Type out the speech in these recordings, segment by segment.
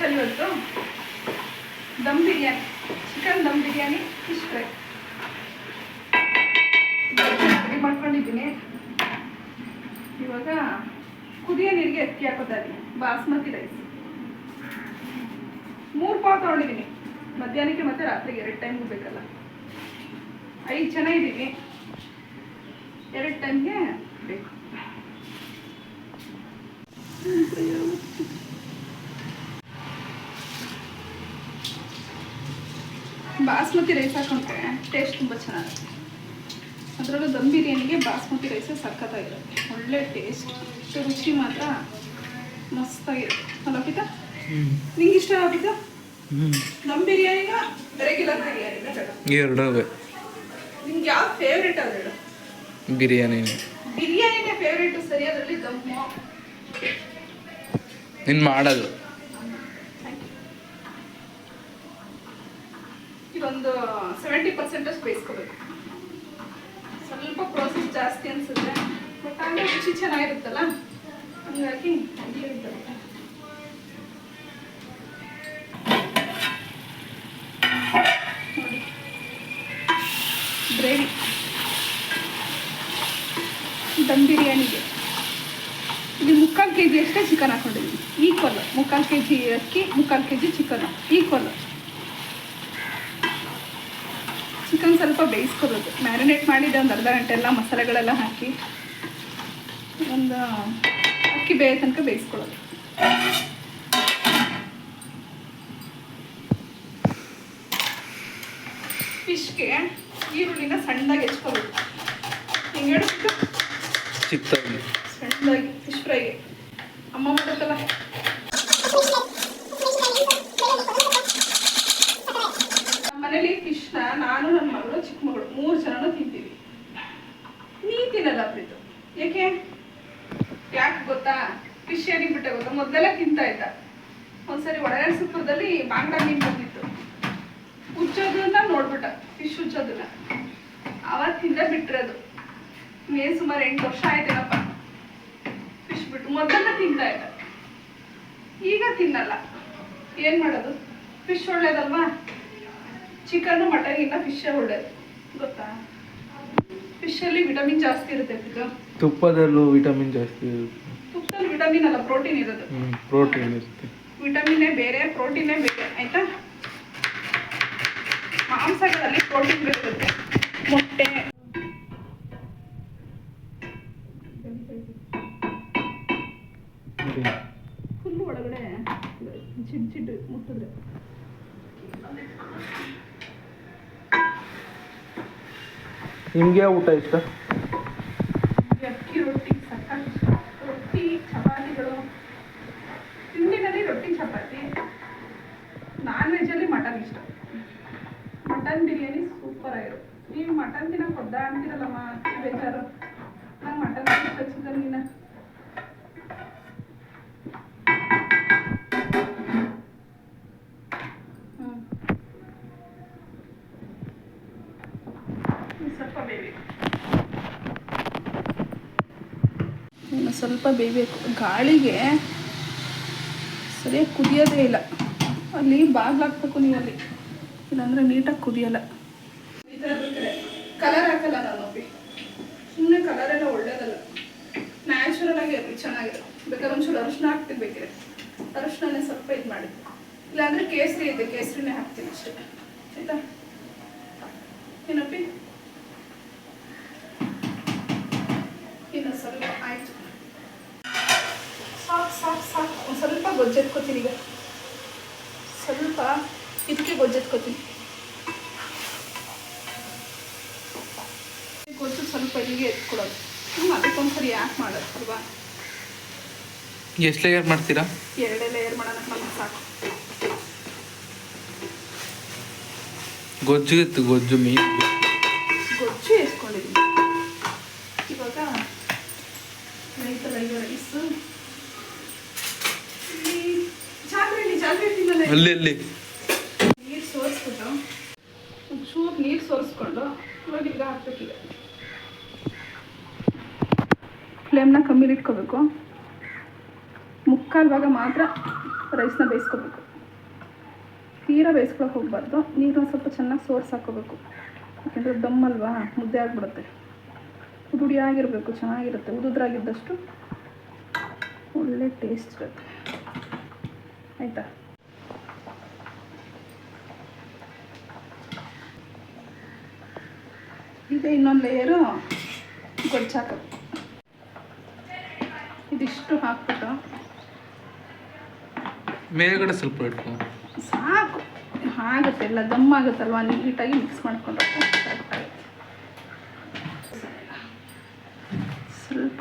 Special ಇವತ್ತು. Dum biryani. Chicken, dum biryani, fish fry. Ready ಮಾಡ್ಕೊಂಡಿದ್ದೀನಿ. ಇವಾಗ ಕುದಿಯ ನೀರಿಗೆ ಅಕ್ಕಿ ಹಾಕೋತಾ ಬಾಸ್ಮತಿ ರೈಸ್ ಮೂರು ಪಾವ್ ತೊಗೊಂಡಿದ್ದೀನಿ. ಮಧ್ಯಾಹ್ನಕ್ಕೆ ಮತ್ತೆ ರಾತ್ರಿಗೆ ಎರಡು ಟೈಮ್ಗೂ ಬೇಕಲ್ಲ. ಐದು ಜನ ಇದ್ದೀವಿ. ಎರಡು ಟೈಮ್ಗೆ ಬೇಕು. ಬಾಸ್ಮತಿ ರೈಸ್ ಹಾಕೊಂಡ್ರೆ ಟೇಸ್ಟ್ ತುಂಬ ಚೆನ್ನಾಗಿರುತ್ತೆ. ಅದರಲ್ಲೂ ದಮ್ ಬಿರಿಯಾನಿಗೆ ಬಾಸ್ಮತಿ ರೈಸೇ ಸಖತ್ತಾಗಿರುತ್ತೆ. ಒಳ್ಳೆ ಟೇಸ್ಟ್ ರುಚಿ ಮಾತ್ರ ಮಸ್ತಾಗಿರುತ್ತೆ. ಅಲ್ಲ ಪಿತಾ ನಿಂಗೆ ಇಷ್ಟ ಪಿತಾ ದಮ್ ಬಿರಿಯಾನಿಗ ರೆಗ್ಯುಲರ್ ಬಿರಿಯಾನಿ ಎರಡೂ ನಿಮ್ಗೆ ಯಾವ ಫೇವ್ರೇಟ್ ಅದು ಬಿರಿಯಾನಿ ಬಿರಿಯಾನಿನೇ. ಫೇವ್ರೇಟ್ ಸರಿ ಅದರಲ್ಲಿ ದಮ್ಮು. ನೀನು ಮಾಡೋದು. ಇದೊಂದು ಸೆವೆಂಟಿ ಪರ್ಸೆಂಟ್ ಅಷ್ಟು ಬೇಯಿಸ್ಕೋಬೇಕು. ಸ್ವಲ್ಪ ಪ್ರೋಸೆಸ್ ಜಾಸ್ತಿ ಅನಿಸುತ್ತೆ. ಬಟ್ ಆಮೇಲೆ ರುಚಿ ಚೆನ್ನಾಗಿರುತ್ತಲ್ಲ? ಹಂಗಾಗಿ ಗ್ರೇವಿ. ದಮ್ ಬಿರಿಯಾನಿಗೆ. ಇಲ್ಲಿ ಮುಕ್ಕಾಲು ಕೆ ಜಿ ಅಷ್ಟೇ ಚಿಕನ್ ಹಾಕೊಂಡಿದ್ದೀನಿ. ಈಕ್ವಲ್ ಮುಕ್ಕಾಲು ಕೆ ಜಿ ಅಕ್ಕಿ, ಮುಕ್ಕಾಲು K G chicken. Equal chicken ಸ್ವಲ್ಪ ಬೇಯಿಸ್ಕೊಳ್ಳೋದು. ಮ್ಯಾರಿನೇಟ್ ಮಾಡಿದ್ದೆ ಒಂದು ಅರ್ಧ ಗಂಟೆ ಎಲ್ಲ ಮಸಾಲೆಗಳೆಲ್ಲ ಹಾಕಿ ಒಂದು ಅಕ್ಕಿ ಬೇಯ ತನಕ ಬೇಯಿಸ್ಕೊಳ್ಳೋದು. ಫಿಶ್ಗೆ ಈರುಳ್ಳಿನ ಸಣ್ಣದಾಗಿ ಹೆಚ್ಕೋಬೇಕು ಹಿಂಗೆ ಹೇಳ್ಬಿಟ್ಟು ಸಣ್ಣದಾಗಿ ಫಿಶ್ ಫ್ರೈಗೆ ಅಮ್ಮ ಮಾಡುತ್ತಲ್ಲ ನಾನು ನನ್ನ ಮಗಳು, ಚಿಕ್ಕ ಮಗಳು, ಮೂರು ಜನನು ತಿಂತೀವಿ. ನೀ ತಿನ್ನಲ್ಲ ಪ್ರೀತು. ಏಕೆ? ಯಾಕೆ ಗೊತ್ತಾ? ಫಿಶ್ ಏನಿಗೆ ಬಿಟ್ಟೆ ಗೊತ್ತಾ? ಮೊದಲೆಲ್ಲ ತಿಂತಾ ಇದ್ದ. ಒಂದ್ಸರಿ ಒಳಗಡೆ ಬಾಂಗ್ಲ ಮೀನು ಬಂದಿತ್ತು. ಅಂತ ನೋಡ್ಬಿಟ್ಟ. ಫಿಶ್ ಹುಚ್ಚೋದನ್ನ. ಅವತ್ತಿಂದ ಬಿಟ್ಟಿರೋದು. ಮೇ ಸುಮಾರು ಎಂಟು ವರ್ಷ ಆಯ್ತೇನಪ್ಪ. ಫಿಶ್ ಬಿಟ್ಟು ಮೊದಲೆಲ್ಲ ತಿಂತಾ ಇದ್ದ. ಈಗ ತಿನ್ನಲ್ಲ. ಏನ್ ಮಾಡೋದು? ಫಿಶ್ ಒಳ್ಳೇದಲ್ವಾ? ಚಿಕನ್ ಮಟನ್ ಫಿಶ್ ಒಳ್ಳೇದು. ಗೊತ್ತಾ? ಫಿಶಲ್ಲಿ ವಿಟಮಿನ್ ಜಾಸ್ತಿ ಇರುತ್ತೆ ತುಪ್ಪದಲ್ಲೂ ವಿಟಮಿನ್ ಜಾಸ್ತಿ ಇರುತ್ತೆ. ತುಪ್ಪದಲ್ಲಿ ವಿಟಮಿನ್ ಅಲ್ಲ ಪ್ರೋಟೀನ್ ಇರೋದು. ಪ್ರೋಟೀನ್ ಇರುತ್ತೆ. ವಿಟಮಿನ್ನೇ ಬೇರೆ ಪ್ರೋಟೀನೇ ಬೇರೆ ಆಯ್ತಾ? ಮಾಂಸಗಳಲ್ಲಿ ಪ್ರೋಟೀನ್ ಇರುತ್ತೆ. ಮೊಟ್ಟೆ. ಹುಲ್ಲು ಒಳಗಡೆ ಚಿಡ್ ಚಿಡ್ ಮುಟ್ಟಿದ್ರೆ. ನಿಮಗೆ ಯಾವ ಊಟ ಇಷ್ಟ? ಈ ಅಕ್ಕಿ, ರೊಟ್ಟಿ ಸಕ್ಕತ್ ಇಷ್ಟ. ರೊಟ್ಟಿ, ಚಪಾತಿಗಳು. ತಿಂಡಿನಲ್ಲಿ ರೊಟ್ಟಿ, ಚಪಾತಿ. ನಾನ್ ವೆಜ್ಜಲ್ಲಿ ಮಟನ್ ಇಷ್ಟ. ಮಟನ್ ಬಿರಿಯಾನಿ ಸೂಪರ್ ಆಗಿರುತ್ತೆ. ನೀವು ಮಟನ್ ತಿನ್ನಕ್ಕೆ ಒದ್ದ ಅಂತೀರಲ್ಲಮ್ಮ ಬೇಜಾರು? ನಂಗೆ ಮಟನ್ ಇಷ್ಟ ಚಿಕನ್ ದಿನ ಸ್ವಲ್ಪ ಬೇಯಬೇಕು. ಗಾಳಿಗೆ ಸರಿಯಾಗಿ ಕುದಿಯೋದೇ ಇಲ್ಲ. ಅಲ್ಲಿ ಬಾಗ್ಲು ಹಾಕ್ಬೇಕು ನೀವು ಅಲ್ಲಿ ಇಲ್ಲಾಂದ್ರೆ ನೀಟಾಗಿ ಕುದಿಯಲ್ಲ. ಕಲರ್ ಹಾಕಲ್ಲ ನಾನು ಸುಮ್ಮನೆ ಕಲರ್ ಎಲ್ಲ ಒಳ್ಳೇದಲ್ಲ. ನ್ಯಾಚುರಲ್ ಆಗಿ ಇರಲಿ ಚೆನ್ನಾಗಿರೋ ಬೇಕಾದ್ರೆ ಒಂಚೂರು ಅರಿಶಿನ ಹಾಕ್ತಿರ್ಬೇಕಿದೆ ಅರಿಶಿನೇ ಸ್ವಲ್ಪ ಇದು ಮಾಡಿ. ಇಲ್ಲಾಂದರೆ ಕೇಸರಿ ಇದೆ, ಕೇಸರಿನೇ ಹಾಕ್ತೀನಿ ಅಷ್ಟೇ. ಆಯಿತಾ? ಏನಪ್ಪಿ ಇನ್ನು ಸ್ವಲ್ಪ ಆಯ್ತು ಸಾಕು ಸಾಕು ಸಾಕು ಒಂದು ಸ್ವಲ್ಪ ಗೊಜ್ಜೆತ್ಕೋತೀನಿ ಈಗ. ಸ್ವಲ್ಪ ಇದಕ್ಕೆ ಗೊಜ್ಜೆತ್ಕೋತೀನಿ. ಗೊಜ್ಜು ಸ್ವಲ್ಪ ಇಲ್ಲಿಗೆ ಎತ್ಕೊಡೋದು. ಹ್ಞೂ ಅದಕ್ಕೊಂದ್ಸರಿ ಯಾಕೆ ಮಾಡೋದು ಅಲ್ವಾ? ಎಷ್ಟು ಲೇಯರ್ ಮಾಡ್ತೀರಾ? ಎರಡೇ ಲೇಯರ್ ಮಾಡೋಣ ನಮ್ಗೆ ಸಾಕು. ಗೊಜ್ಜು ಇತ್ತು ಗೊಜ್ಜು ಮೀನು ಗೊಜ್ಜು ಎತ್ಕೊಂಡಿದ್ದೀನಿ. ಇವಾಗ ಈಗ ರೈಸು ಇಲ್ಲಿ ಜಾತ್ರೆ ಜಾತ್ರೆ ತಿನ್ನಲ್ಲ ಅಲ್ಲಿ ಅಲ್ಲಿ. ನೀರು ಸೋರಿಸ್ಬಿಟ್ಟು ಒಂಚೂರು ನೀರು ಸೋರಿಸ್ಕೊಂಡು ಇವಾಗ ಈಗ ಹಾಕ್ಬೇಕೀಗ ಫ್ಲೇಮ್ನ ಕಮ್ಮಿಲಿ ಇಟ್ಕೋಬೇಕು. ಮುಕ್ಕಾಲು ಭಾಗ ಮಾತ್ರ ರೈಸ್ನ ಬೇಯಿಸ್ಕೋಬೇಕು. ತೀರಾ ಬೇಯಿಸ್ಕೊಳಕ್ಕೆ ಹೋಗ್ಬಾರ್ದು. ನೀರನ್ನ ಸ್ವಲ್ಪ ಚೆನ್ನಾಗಿ ಸೋರ್ಸ್ ಹಾಕೋಬೇಕು. ಯಾಕೆಂದರೆ ದಮ್ ಅಲ್ವಾ? ಮುದ್ದೆ ಆಗಿಬಿಡುತ್ತೆ. ಉದುಡಿ ಆಗಿರಬೇಕು ಚೆನ್ನಾಗಿರುತ್ತೆ. ಉದುದ್ರಾಗಿದ್ದಷ್ಟು ಒಳ್ಳೆ ಟೇಸ್ಟ್ ಇರುತ್ತೆ. ಆಯಿತಾ? ಈಗ ಇನ್ನೊಂದು ಲೇಯರು ಗೊಜ್ಜಾಕ ಇದಿಷ್ಟು ಹಾಕ್ಬಿಟ್ಟು. ಮೇಲ್ಗಡೆ ಸ್ವಲ್ಪ ಇಟ್ಕೊ. ಸಾಕು. ಆಗುತ್ತೆ ಎಲ್ಲ ದಮ್ ಆಗುತ್ತಲ್ವ? ನೀಟಾಗಿ ಮಿಕ್ಸ್ ಮಾಡ್ಕೊಂಡು ಸ್ವಲ್ಪ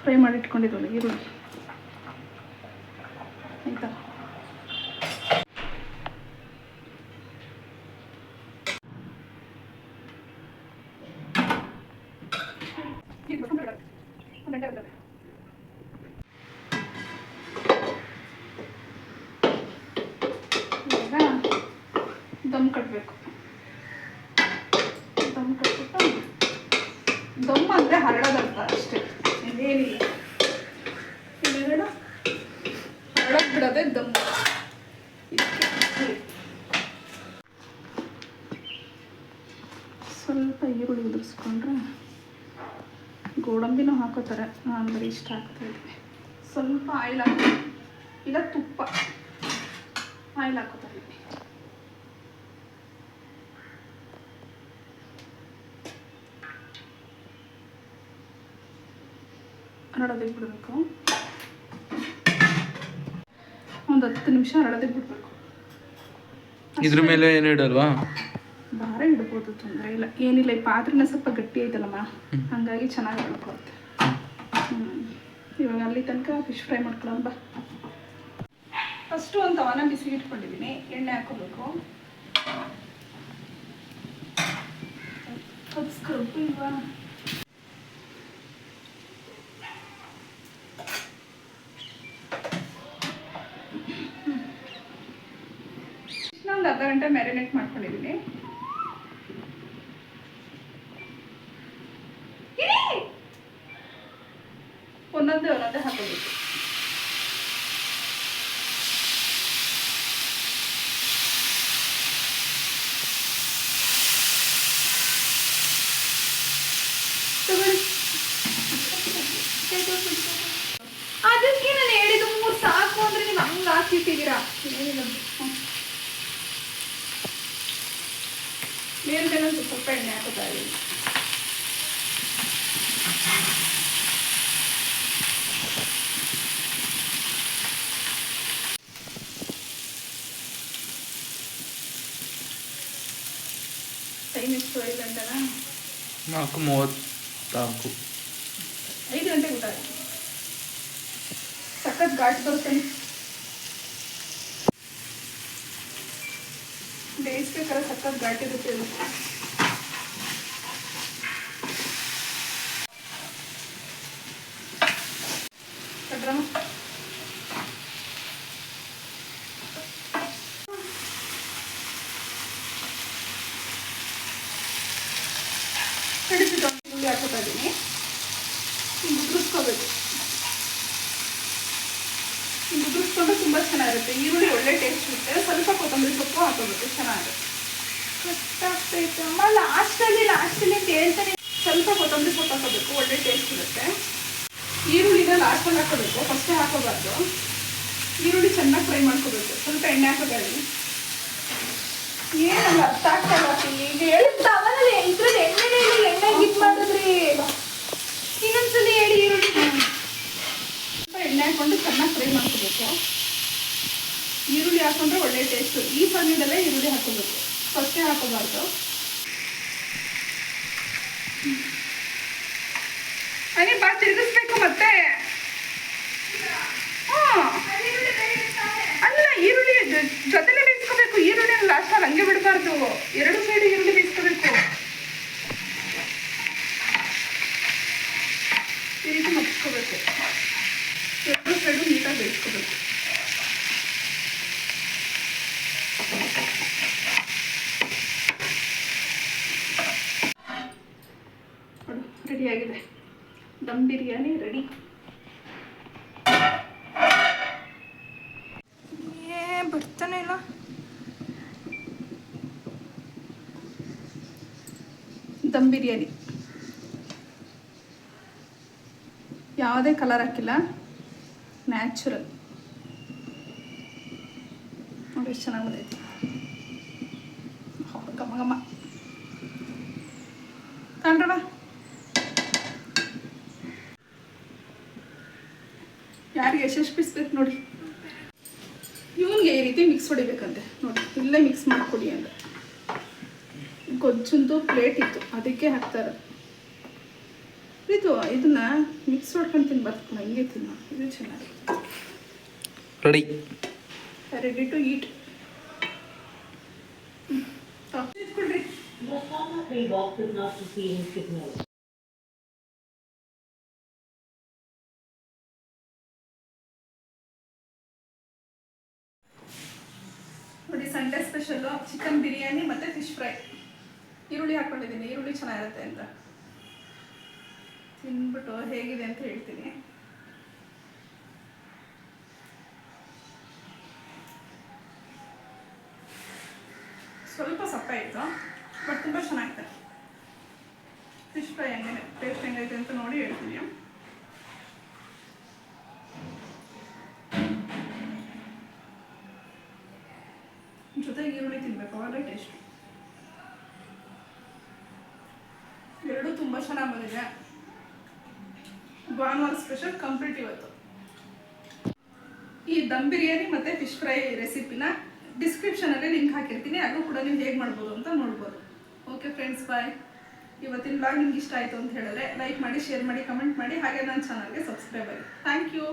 ಫ್ರೈ ಮಾಡಿ ಇಟ್ಕೊಂಡಿರೋದು ಈರುಳ್ಳಿ ಆಯಿತಾ ಇವಾಗ ದಮ್ ಕಟ್ಟಬೇಕು ದಮ್ ಕಟ್ಬಿಟ್ಟು ದಮ್ ಅಂದರೆ ಹರಡೋದಂತ ಅಷ್ಟೇ. ಇನ್ನೇನಿಲ್ಲ ಇನ್ನೇನು ಹರಡೋದು ಬಿಡೋದೇ ದಮ್. ಸ್ವಲ್ಪ ಈರುಳ್ಳಿ ಉದುರಿಸ್ಕೊಂಡ್ರೆ ಗೋಡಂಬಿನೂ ಹಾಕೋತಾರೆ. ನಾನು ಬರೀ ಇಷ್ಟ ಆಗ್ತಾ ಇದ್ದೀನಿ ಸ್ವಲ್ಪ ಆಯಿಲ್ ಹಾಕಿ ಇಲ್ಲ ತುಪ್ಪ. ಆಯಿಲ್ ಹಾಕೋತಾರೆ. ಹರಡೋದಕ್ಕೆ ಬಿಡಬೇಕು. ಒಂದು ಹತ್ತು ನಿಮಿಷ ಹರಡೋದಕ್ಕೆ ಬಿಡಬೇಕು. ಇದ್ರ ಮೇಲೆ ಏನು ಇಡಲ್ವಾ? ಭಾರ ಇಡ್ಬೋದು ತೊಂದರೆ ಇಲ್ಲ. ಏನಿಲ್ಲ ಈ ಪಾತ್ರೆನ ಸ್ವಲ್ಪ ಗಟ್ಟಿ ಐತಲ್ಲಮ್ಮ ಹಂಗಾಗಿ ಚೆನ್ನಾಗಿ ಮಾಡ್ಕೊಳುತ್ತೆ ಇವಾಗ ಅಲ್ಲಿ ತನಕ ಫಿಶ್ ಫ್ರೈ ಮಾಡ್ಕೊಳ್ಳೋಣ ಬಾ. ಫಸ್ಟು ಒಂದು ತವನ ಬಿಸಿ ಇಟ್ಕೊಂಡಿದ್ದೀನಿ ಎಣ್ಣೆ ಹಾಕೋಬೇಕು. ಅದು ಸ್ಕ್ರಬ್ ಇಲ್ವಾ ಒಂದು ಅರ್ಧ ಗಂಟೆ ಮ್ಯಾರಿನೇಟ್ ಮಾಡ್ಕೊಂಡಿದ್ದೀನಿ ಇರಿ! ಒಂದೊಂದೇ ಒಂದೊಂದೇ ಹಾಕೋಬೇಕು ತಗೊಳ್ಳಿ. ಅದಕ್ಕೆ ನಾನು ಹೇಳಿದ್ದು ಮೂರು ಸಾಕು ಅಂದ್ರೆ ನೀವು ಹಂಗೆ ಹಾಕಿಟ್ಟಿದ್ದೀರಾ ಏನಿಲ್ಲ ಹ್ಮ್. ಮೇಲ್ಗಡೆ ಒಂದು ಸ್ವಲ್ಪ ಎಣ್ಣೆ ಹಾಕೋತಾ ಇದ್ದೀನಿ ಟೈಮ್ ಎಷ್ಟು ಐದು ಗಂಟೆನಾ ನಾಲ್ಕು ಮೂವತ್ತ್ನಾಲ್ಕು. ಐದು ಗಂಟೆಗೆ ಊಟ ಸಖತ್ ಘಾಟ್ ಬೇಯಿಸ್ಬೇಕಾದ್ರೆ ಸಖತ್ ಘಾಟ್ ಇರುತ್ತೆ ಇದು ಕಟ್ರಮ್ಮ? ಕಡಿಸಿದ ಈರುಳ್ಳಿ ಹಾಕೋತಾ ಇದ್ದೀನಿ ಹಿಂಗೆ ಉದುರಿಸ್ಕೋಬೇಕು. ಹಿಂಗೆ ಉದುರಿಸ್ಕೊಂಡ್ರೆ ತುಂಬ ಚೆನ್ನಾಗಿರುತ್ತೆ. ಈರುಳ್ಳಿ ಒಳ್ಳೆ ಟೇಸ್ಟ್ ಇರುತ್ತೆ. ಸ್ವಲ್ಪ ಕೊತ್ತಂಬರಿ ಸೊಪ್ಪು ಹಾಕೋಬೇಕು ಚೆನ್ನಾಗಿರುತ್ತೆ. ಕಟ್ಟಾಗ್ತೈತೆ. ಅಮ್ಮ ಲಾಸ್ಟಲ್ಲಿ ಲಾಸ್ಟಲ್ಲಿ ಅಂತ ಹೇಳ್ತಾನೆ ಸ್ವಲ್ಪ ಕೊತ್ತಂಬರಿ ಸೊಪ್ಪು ಹಾಕೋಬೇಕು ಒಳ್ಳೆ ಟೇಸ್ಟ್ ಇರುತ್ತೆ. ಈರುಳ್ಳಿನ ಲಾಸ್ಟಲ್ಲಿ ಹಾಕೋಬೇಕು ಫಸ್ಟೇ ಹಾಕೋಬಾರ್ದು ಈರುಳ್ಳಿ ಚೆನ್ನಾಗಿ ಫ್ರೈ ಮಾಡ್ಕೋಬೇಕು. ಸ್ವಲ್ಪ ಎಣ್ಣೆ ಹಾಕೋಬೇಡಿ. ಏನಲ್ಲ ಅರ್ಥ ಆಗ್ತಲ್ಲ ಈಗ ಹೇಳಿ ತವನಲ್ಲಿ ಇದ್ರಲ್ಲಿ ಎಣ್ಣೆ ಎಣ್ಣೆ ಗಿಟ್ ಮಾಡಿದ್ರಿ. ಇನ್ನೊಂದ್ಸಲಿ ಹೇಳಿ ಈರುಳ್ಳಿ ಸ್ವಲ್ಪ ಎಣ್ಣೆ ಹಾಕೊಂಡು ಚೆನ್ನಾಗಿ ಫ್ರೈ ಮಾಡ್ಕೋಬೇಕು. ಈರುಳ್ಳಿ ಹಾಕೊಂಡ್ರೆ ಒಳ್ಳೆ ಟೇಸ್ಟು ಈ ಸಮಯದಲ್ಲೇ ಈರುಳ್ಳಿ ಹಾಕೋಬೇಕು. ಫಸ್ಟೇ ಹಾಕೋಬಾರ್ದು. ಅನಿ ಬಾ, ತಿರುಗಿಸ್ಬೇಕು ಮತ್ತೆ. ಹ್ಮ್. ಅಲ್ಲ, ಈರುಳ್ಳಿ ಜೊತೆ ಹಂಗೆ ಬಿಡಬಾರ್ದು. ಎರಡು ಸೈಡ್ ಈರುಳ್ಳಿ ಬೇಯಿಸ್ಕೋಬೇಕು ಈ ರೀತಿ ಎರಡು ಸೈಡು ನೀಟಾಗಿ ಬೇಯಿಸ್ಕೋಬೇಕು ರೆಡಿಯಾಗಿದೆ ದಮ್ ಬಿರಿಯಾನಿ ರೆಡಿ. ದಮ್ ಬಿರಿಯಾನಿ. ಯಾವುದೇ ಕಲರ್ ಹಾಕಿಲ್ಲ. ನ್ಯಾಚುರಲ್ ನೋಡಿ ಎಷ್ಟು ಚೆನ್ನಾಗಿ ಬಂದೈತಿ. ಗಮ ಗಮ ತಗೊಂಡ್ರವ ಯಾರಿಗೆ ಎಷ್ಟೆಷ್ಟು ಪೀಸ್ ಬೇಕು ನೋಡಿ. ಇವನಿಗೆ ಈ ರೀತಿ ಮಿಕ್ಸ್ ಹೊಡಿಬೇಕಂತೆ. ನೋಡಿ, ಇಲ್ಲೇ ಮಿಕ್ಸ್ ಮಾಡಿಕೊಡಿ ಅಂತ. ಗೊಜ್ಜಂದು ಪ್ಲೇಟ್ ಇತ್ತು. ಅದಕ್ಕೆ ಹಾಕ್ತಾರೆ. ಇದು ಇದನ್ನ ಮಿಕ್ಸ್ ಮಾಡ್ಕೊಂಡು ತಿನ್ಬಾರ್ದು. ಹಿಂಗೆ ತಿನ್ನ. ಇದು ಚೆನ್ನಾಗಿ. Ready ready to eat. ನೋಡಿ ಸಂಡೆ ಸ್ಪೆಷಲ್ಲು ಚಿಕನ್ ಬಿರಿಯಾನಿ ಮತ್ತು ಫಿಶ್ ಫ್ರೈ ಈರುಳ್ಳಿ ಹಾಕ್ಕೊಂಡಿದ್ದೀನಿ ಈರುಳ್ಳಿ ಚೆನ್ನಾಗಿರುತ್ತೆ ಅಂತ. ತಿನ್ಬಿಟ್ಟು ಹೇಗಿದೆ ಅಂತ ಹೇಳ್ತೀನಿ. ಸ್ವಲ್ಪ ಸಪ್ಪ ಇತ್ತು, ಬಟ್ ತುಂಬ ಚೆನ್ನಾಗಿದೆ. ಫಿಶ್ ಫ್ರೈ ಹೆಂಗೆ, ಟೇಸ್ಟ್ ಹೆಂಗೈತೆ ಅಂತ ನೋಡಿ ಹೇಳ್ತೀನಿ. ಜೊತೆಗೆ ಈರುಳ್ಳಿ ತಿನ್ಬೇಕು ಅವಾಗ ಟೇಸ್ಟ್ ಎರಡೂ ತುಂಬ ಚೆನ್ನಾಗಿ ಬಂದಿದೆ. ಭಾನುವಾರ ಸ್ಪೆಷಲ್ ಕಂಪ್ಲೀಟ್ ಇವತ್ತು. ಈ ದಮ್ ಬಿರಿಯಾನಿ ಮತ್ತು ಫಿಶ್ ಫ್ರೈ ರೆಸಿಪಿನ ಡಿಸ್ಕ್ರಿಪ್ಷನಲ್ಲಿ ಲಿಂಕ್ ಹಾಕಿರ್ತೀನಿ. ಅದು ಕೂಡ ನೀವು ಹೇಗೆ ಮಾಡ್ಬೋದು ಅಂತ ನೋಡ್ಬೋದು. ಓಕೆ ಫ್ರೆಂಡ್ಸ್ ಬಾಯ್ ಇವತ್ತಿನ ಬ್ಲಾಗ್ ನಿಮ್ಗೆ ಇಷ್ಟ ಆಯಿತು ಅಂತ ಹೇಳಿದ್ರೆ ಲೈಕ್ ಮಾಡಿ ಶೇರ್ ಮಾಡಿ ಕಮೆಂಟ್ ಮಾಡಿ. ಹಾಗೆ ನನ್ನ ಚಾನಲ್ಗೆ ಸಬ್ಸ್ಕ್ರೈಬ್ ಆಗಿ. Thank you